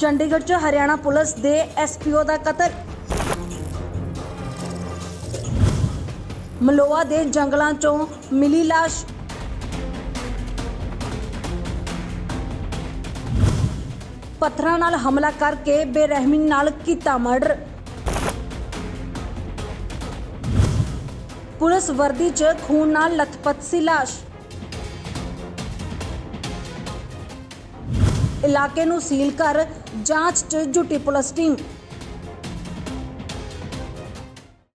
ਚੰਡੀਗੜ੍ਹ 'ਚ ਹਰਿਆਣਾ ਪੁਲਿਸ ਦੇ ਐਸਪੀਓ ਦਾ ਕਤਲ। ਮਲੋਆ ਦੇ ਜੰਗਲਾਂ 'ਚੋਂ ਮਿਲੀ ਲਾਸ਼। ਪੱਥਰਾਂ ਨਾਲ ਹਮਲਾ ਕਰਕੇ ਬੇਰਹਿਮੀ ਨਾਲ ਕੀਤਾ ਮਰਡਰ। ਪੁਲਿਸ ਵਰਦੀ 'ਚ ਖੂਨ ਨਾਲ ਲਥਪਥ ਸੀ ਲਾਸ਼। ਇਲਾਕੇ ਨੂੰ ਸੀਲ ਕਰ ਜਾਂਚ 'ਚ ਜੁਟੀ ਪੁਲਿਸ ਟੀਮ।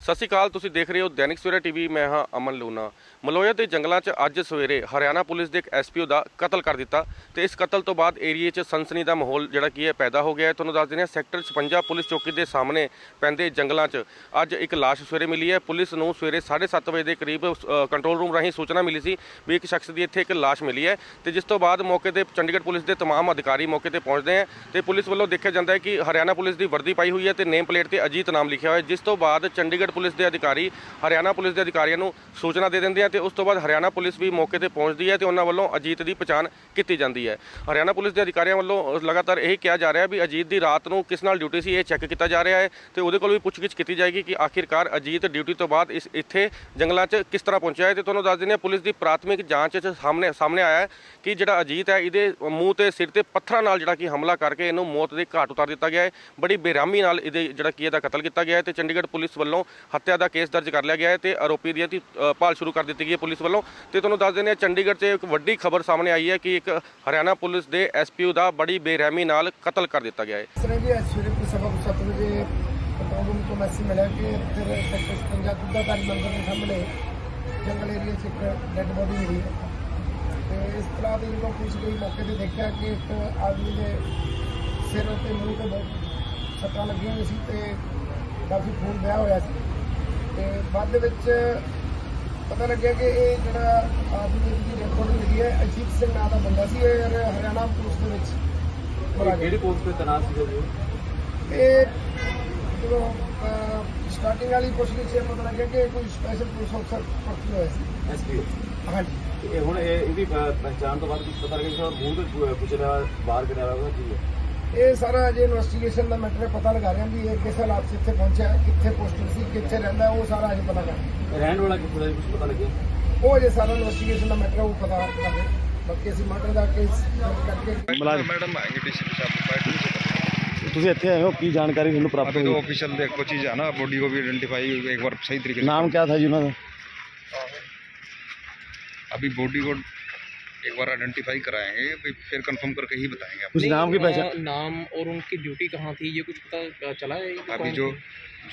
ਸਤਿ ਸ਼੍ਰੀ ਅਕਾਲ ਤੁਸੀਂ ਦੇਖ ਰਹੇ ਹੋ ਦੈਨਿਕ ਸਵੇਰਾ ਟੀਵੀ ਮੈਂ ਹਾਂ ਅਮਨ ਲੂਨਾ ਮਲੋਇਆ ਦੇ ਜੰਗਲਾਂ 'ਚ ਅੱਜ ਸਵੇਰੇ ਹਰਿਆਣਾ ਪੁਲਿਸ ਦੇ ਇੱਕ ਐਸਪੀਓ ਦਾ ਕਤਲ ਕਰ ਦਿੱਤਾ ਤੇ ਇਸ ਕਤਲ ਤੋਂ ਬਾਅਦ ਏਰੀਏ 'ਚ ਸਨਸਨੀ ਦਾ ਮਾਹੌਲ ਜਿਹੜਾ ਕੀ ਹੈ ਪੈਦਾ ਹੋ ਗਿਆ ਹੈ। ਤੁਹਾਨੂੰ ਦੱਸ ਦਿੰਦੇ ਹਾਂ ਸੈਕਟਰ 56 ਪੁਲਿਸ ਚੌਕੀ ਦੇ ਸਾਹਮਣੇ ਪੈਂਦੇ ਜੰਗਲਾਂ 'ਚ ਅੱਜ ਇੱਕ ਲਾਸ਼ ਸਵੇਰੇ ਮਿਲੀ ਹੈ। ਪੁਲਿਸ ਨੂੰ ਸਵੇਰੇ 7:30 ਵਜੇ ਦੇ ਕਰੀਬ ਅ, ਕੰਟਰੋਲ ਰੂਮ ਰਾਹੀਂ ਸੂਚਨਾ ਮਿਲੀ ਸੀ ਵੀ ਇੱਕ ਸ਼ਖਸ ਦੀ ਇੱਥੇ ਇੱਕ ਲਾਸ਼ ਮਿਲੀ ਹੈ ਤੇ ਜਿਸ ਤੋਂ ਬਾਅਦ ਮੌਕੇ ਤੇ ਚੰਡੀਗੜ੍ਹ ਪੁਲਿਸ ਦੇ ਤਮਾਮ ਅਧਿਕਾਰੀ ਮੌਕੇ ਤੇ ਪਹੁੰਚਦੇ ਹੈ ਤੇ ਪੁਲਿਸ ਵੱਲੋਂ ਦੇਖਿਆ ਜਾਂਦਾ ਹੈ ਕਿ ਹਰਿਆਣਾ ਪੁਲਿਸ ਦੀ ਵਰਦੀ ਪਾਈ ਹੋਈ ਹੈ ਤੇ ਨੇਮ ਪਲੇਟ ਤੇ ਅਜੀਤ ਨਾਮ ਲਿਖਿਆ ਹੋਇਆ ਹੈ ਜਿਸ ਤੋਂ ਬਾਅਦ ਚੰਡੀਗੜ੍ਹ ਪੁਲਿਸ ਦੇ ਅਧਿਕਾਰੀ ਹਰਿਆਣਾ ਪੁਲਿਸ ਦੇ ਅਧਿਕਾਰੀਆਂ ਨੂੰ ਸੂਚਨਾ ਦੇ ਦਿੰਦੇ ਆ ਤੇ ਉਸ ਤੋਂ ਬਾਅਦ ਹਰਿਆਣਾ ਪੁਲਿਸ ਵੀ ਮੌਕੇ ਤੇ ਪਹੁੰਚਦੀ ਹੈ ਤੇ ਉਹਨਾਂ ਵੱਲੋਂ ਅਜੀਤ ਦੀ ਪਛਾਣ ਕੀਤੀ ਜਾਂਦੀ ਹੈ। ਹਰਿਆਣਾ ਪੁਲਿਸ ਦੇ ਅਧਿਕਾਰੀਆਂ ਵੱਲੋਂ ਲਗਾਤਾਰ ਇਹ ਕਿਹਾ ਜਾ ਰਿਹਾ ਵੀ ਅਜੀਤ ਦੀ ਰਾਤ ਨੂੰ ਕਿਸ ਨਾਲ ਡਿਊਟੀ ਸੀ ਇਹ ਚੈੱਕ ਕੀਤਾ ਜਾ ਰਿਹਾ ਹੈ ਤੇ ਉਹਦੇ ਕੋਲ ਵੀ ਪੁੱਛਗਿੱਛ ਕੀਤੀ ਜਾਏਗੀ ਕਿ ਆਖਿਰਕਾਰ ਅਜੀਤ ਡਿਊਟੀ ਤੋਂ ਬਾਅਦ ਇਸ, ਇੱਥੇ ਜੰਗਲਾਂ 'ਚ ਕਿਸ ਤਰ੍ਹਾਂ ਪਹੁੰਚਿਆ ਹੈ। ਤੇ ਤੁਹਾਨੂੰ ਦੱਸ ਦਿੰਦੇ ਹਾਂ, ਪੁਲਿਸ ਦੀ ਪ੍ਰਾਥਮਿਕ ਜਾਂਚ 'ਚ ਸਾਹਮਣੇ ਸਾਹਮਣੇ ਆਇਆ ਹੈ ਕਿ ਜਿਹੜਾ ਅਜੀਤ ਹੈ, ਇਹਦੇ ਮੂੰਹ ਤੇ, ਸਿਰ ਤੇ ਪੱਥਰਾਂ ਨਾਲ ਜਿਹੜਾ ਕਿ ਹਮਲਾ ਕਰਕੇ ਇਹਨੂੰ ਮੌਤ ਦੇ ਘਾਟ ਉਤਾਰ ਦਿੱਤਾ ਗਿਆ ਹੈ। ਬੜੀ ਬੇਰਾਮੀ ਨਾਲ ਇਹਦੇ ਜਿਹੜਾ ਕੀ ਇਹਦਾ ਕਤਲ ਕੀਤਾ ਗਿਆ ਹੈ ਤੇ ਚੰਡੀਗੜ੍ਹ ਪੁਲਿਸ ਵੱਲੋਂ ਹੱਤਿਆ ਦਾ ਕੇਸ ਦਰਜ ਕਰ ਲਿਆ ਗਿਆ ਹੈ ਤੇ ਆਰੋਪੀ ਦੀ ਇਹਦੀ, ਅ, ਭਾਲ ਸ਼ੁਰੂ ਕਰ ਦਿੱਤੀ ਗਈ ਹੈ ਪੁਲਿਸ ਵੱਲੋਂ। ਤੇ ਤੁਹਾਨੂੰ ਦੱਸ ਦਿੰਦੇ ਹਾਂ ਚੰਡੀਗੜ੍ਹ 'ਚ ਇੱਕ ਵੱਡੀ ਖਬਰ ਸਾਹਮਣੇ ਆਈ ਹੈ ਕਿ ਇੱਕ ਹਰਿਆਣਾ ਪੁਲਿਸ ਦੇ ਐਸਪੀਓ ਦਾ ਬੜੀ ਬੇਰਹਿਮੀ ਨਾਲ ਕਤਲ ਕਰ ਦਿੱਤਾ ਗਿਆ ਹੈ। ਇਸ ਤਰ੍ਹਾਂ ਜੀ ਅੱਜ ਸਵੇਰੇ ਕੋਈ ਸਵਾ ਕੁ ਸੱਤ ਵਜੇ ਕੰਟਰੋਲ ਰੂਮ ਤੋਂ ਮੈਸੇਜ ਮਿਲਿਆ ਕਿ ਇੱਥੇ ਸੈਕਟਰ 55 ਕੁੱਦਾਧਾਰੀ ਮੰਦਰ ਦੇ ਸਾਹਮਣੇ ਜੰਗਲ ਏਰੀਆ 'ਚ ਇੱਕ ਡੈੱਡ ਬੋਡੀ ਮਿਲੀ ਹੈ। ਤੇ ਇਸ ਤਰ੍ਹਾਂ ਦੀ ਜਦੋਂ ਪੁਲਿਸ ਗਈ ਮੌਕੇ ਤੇ ਦੇਖਿਆ ਕਿ ਇੱਕ ਆਦਮੀ ਦੇ ਸਿਰ ਤੇ ਮੂੰਹ ਤੇ ਬਹੁਤ ਸੱਟਾਂ ਲੱਗੀਆਂ ਹੋਈਆਂ ਸੀ ਤੇ ਕਾਫੀ ਖੂਨ ਵਹਿਆ ਹੋਇਆ ਸੀ। ਤੇ ਬਾਅਦ ਵਿੱਚ ਪਤਾ ਲੱਗਿਆ ਕਿ ਇਹ ਜਿਹੜਾ ਆਦਮੀ ਦੀ ਬੋਡੀ ਮਿਲੀ ਹੈ ਅਜੀਤ ਸਿੰਘ ਨਾਂ ਦਾ ਬੰਦਾ ਸੀ ਇਹ ਹਰਿਆਣਾ ਪੁਲਿਸ ਦੇ ਵਿੱਚ ਕਿਹੜੀ ਪੋਸਟ ਤੇ ਤਨਾਸ ਸੀਗਾ ਜੀ ਇਹ ਜਦੋਂ ਸਟਾਰਟਿੰਗ ਵਾਲੀ ਪੁੱਛਗਿੱਛ ਚ ਪਤਾ ਲੱਗਿਆ ਕਿ ਕੋਈ ਸਪੈਸ਼ਲ ਪੁਲਿਸ ਅਫਸਰ ਭਰਤੀ ਹੋਇਆ ਸੀ। ਐਸਪੀ ਹਾਂਜੀ। ਇਹ ਹੁਣ ਇਹ ਇਹਦੀ ਪ- ਪਹਿਚਾਣ ਤੋਂ ਬਾਅਦ ਕੁਝ ਪਤਾ ਲੱਗਿਆ ਕਿ ਉਹ ਮੂੰਹ ਤੇ ਕੁ- ਕੁਛ ਨਾ ਬਾਹਰ ਕਰਿਆ ਹੋਇਆ ਕੀ ਹੈ? ਇਹ ਸਾਰਾ ਜੇ ਇਨਵੈਸਟੀਗੇਸ਼ਨ ਦਾ ਮੈਟਰ ਪਤਾ ਲਗਾ ਰਹੇ ਹਾਂ ਵੀ ਇਹ ਕਿਸ ਹਾਲਾਤ 'ਚ ਇੱਥੇ ਪਹੁੰਚਿਆ ਹੈ, ਕਿੱਥੇ ਪੋਸਟਡ ਸੀ ਕਿੱਥੇ ਰਹਿੰਦਾ ਹੈ, ਉਹ ਸਾਰਾ ਅਜੇ ਪਤਾ ਕਰ ਰਹਿਣ ਵਾਲਾ ਕਿੱਥੋਂ ਦਾ ਕੁਝ ਪਤਾ ਲੱਗਿਆ ਉਹ ਅਜੇ ਸਾਰਾ ਇਨਵੈਸਟੀਗੇਸ਼ਨ ਦਾ ਮੈਟਰ ਉਹ ਪਤਾ ਕਰਦੇ ਬਾਕੀ ਅਸੀਂ ਮਰਡਰ ਦਾ ਕੇਸ ਕਰਕੇ ਮੁਲਾਜ਼ਮ मैडम आएंगे डीसीपी साहब की पार्टी से ਤੁਸੀਂ ਇੱਥੇ ਆਏ ਹੋ ਕੀ ਜਾਣਕਾਰੀ ਤੁਹਾਨੂੰ ਪ੍ਰਾਪਤ अभी तो ਹੋਈ ऑफिशियल देखो चीज है ना बॉडी को भी आइडेंटिफाई एक बार सही तरीके से ਨਾਮ ਕਿਆ था जी ਉਹਨਾਂ ਦਾ अभी बॉडी को एक बार आइडेंटिफाई कराएँगे फिर कंफर्म करके ही बताएँगे कुछ नाम की पहचान नाम और उनकी ड्यूटी कहाँ थी ये कुछ पता चला है? अभी जो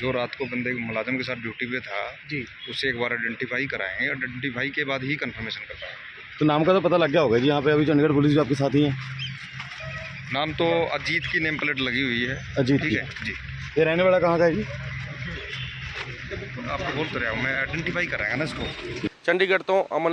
जो रात को बंदे मुलाजम के साथ ड्यूटी पे था जी। उसे एक बार आइडेंटिफाई कराएँगे आइडेंटिफाई के बाद ही कन्फर्मेशन कर पाएँगे तो नाम का तो पता लग गया होगा जी यहाँ पे अभी चंडीगढ़ पुलिस भी आपके साथ ही है। नाम तो अजीत की नेम प्लेट लगी हुई है। अजीत ठीक है? जी। ये रहने वाला कहाँ का है जी? आपको बोल तो रहा हूँ मैं आइडेंटिफाई कराएगा ना इसको। चंडीगढ़ तो अमन